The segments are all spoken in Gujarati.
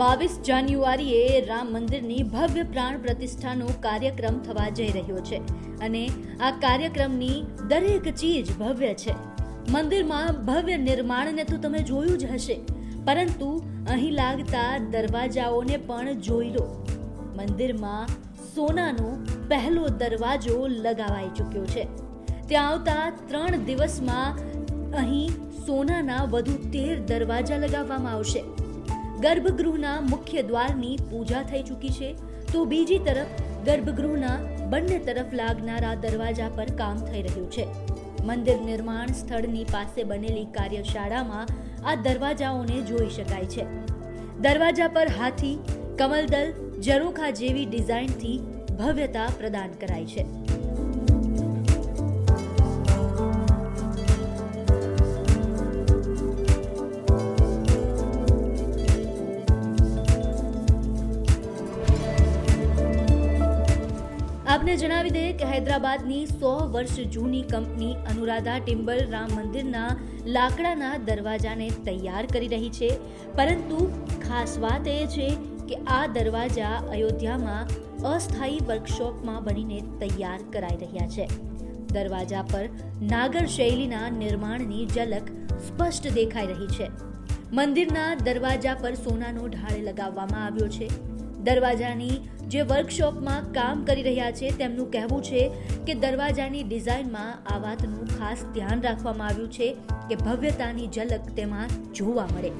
બાવીસ જાન્યુઆરીએ રામ મંદિરની ભવ્ય પ્રાણ પ્રતિષ્ઠાનો કાર્યક્રમ થવા જઈ રહ્યો છે અને આ કાર્યક્રમની દરેક ચીજ ભવ્ય છે. મંદિરમાં ભવ્ય નિર્માણને તો તમે જોયું જ હશે, પરંતુ અહીં લાગતા દરવાજાઓને પણ જોઈ લો. મંદિરમાં સોનાનો પહેલો દરવાજો લગાવાઈ ચૂક્યો છે. ત્યાં આવતા ત્રણ દિવસમાં અહીં સોનાના વધુ તેર દરવાજા લગાવવામાં આવશે. ગર્ભગૃહના મુખ્ય દ્વારની પૂજા થઈ ચૂકી છે. તો બીજી તરફ ગર્ભગૃહના બંને તરફ લાગનારા દરવાજા પર કામ થઈ રહ્યું છે. મંદિર નિર્માણ સ્થળની પાસે બનેલી કાર્યશાળામાં આ દરવાજાઓને જોઈ શકાય છે. દરવાજા પર હાથી, કમલદલ જરોખા જેવી ડિઝાઇનથી ભવ્યતા પ્રદાન કરાઈ છે. આપને જણાવી દઈએ કે હૈદરાબાદની સો વર્ષ જૂની કંપની અનુરાધા ટિમ્બર રામ મંદિરના લાકડાના દરવાજાને તૈયાર કરી રહી છે. પરંતુ ખાસ વાત એ છે કે આ દરવાજા અયોધ્યામાં અસ્થાયી વર્કશોપમાં બનીને તૈયાર કરાઈ રહ્યા છે. દરવાજા પર નાગર શૈલીના નિર્માણની ઝલક સ્પષ્ટ દેખાઈ રહી છે. મંદિરના દરવાજા પર સોનાનો ઢાળ લગાવવામાં આવ્યો છે. દરવાજાની જે વર્કશોપમાં કામ કરી રહ્યા છે, તેમનું કહેવું છે કે દરવાજાની ડિઝાઇનમાં આ વાતનું ખાસ ધ્યાન રાખવામાં આવ્યું છે કે ભવ્યતાની ઝલક તેમાં જોવા મળે.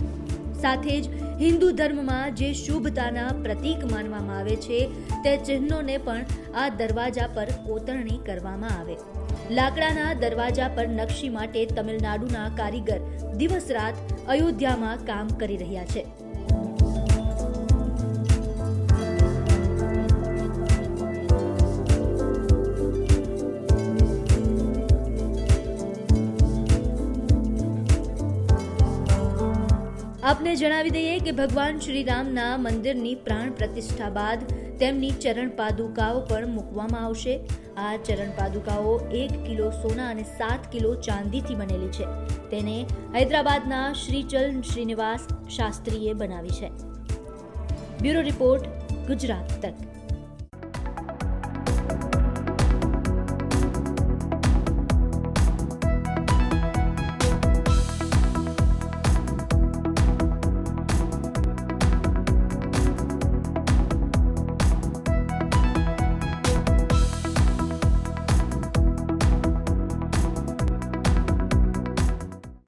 સાથે જ હિન્દુ ધર્મમાં જે શુભતાના પ્રતીક માનવામાં આવે છે, તે ચિહ્નોને પણ આ દરવાજા પર કોતરણી કરવામાં આવે. લાકડાના દરવાજા પર નકશી માટે તમિલનાડુના કારીગર દિવસ રાત અયોધ્યામાં કામ કરી રહ્યા છે. આપને જણાવી દઈએ કે ભગવાન શ્રીરામના મંદિરની પ્રાણ પ્રતિષ્ઠા બાદ તેમની ચરણ પાદુકાઓ પણ મૂકવામાં આવશે. આ ચરણ પાદુકાઓ એક કિલો સોના અને સાત કિલો ચાંદીથી બનેલી છે. તેને હૈદરાબાદના શ્રીચલ શ્રીનિવાસ શાસ્ત્રીએ બનાવી છે. બ્યુરો રિપોર્ટ ગુજરાત તક.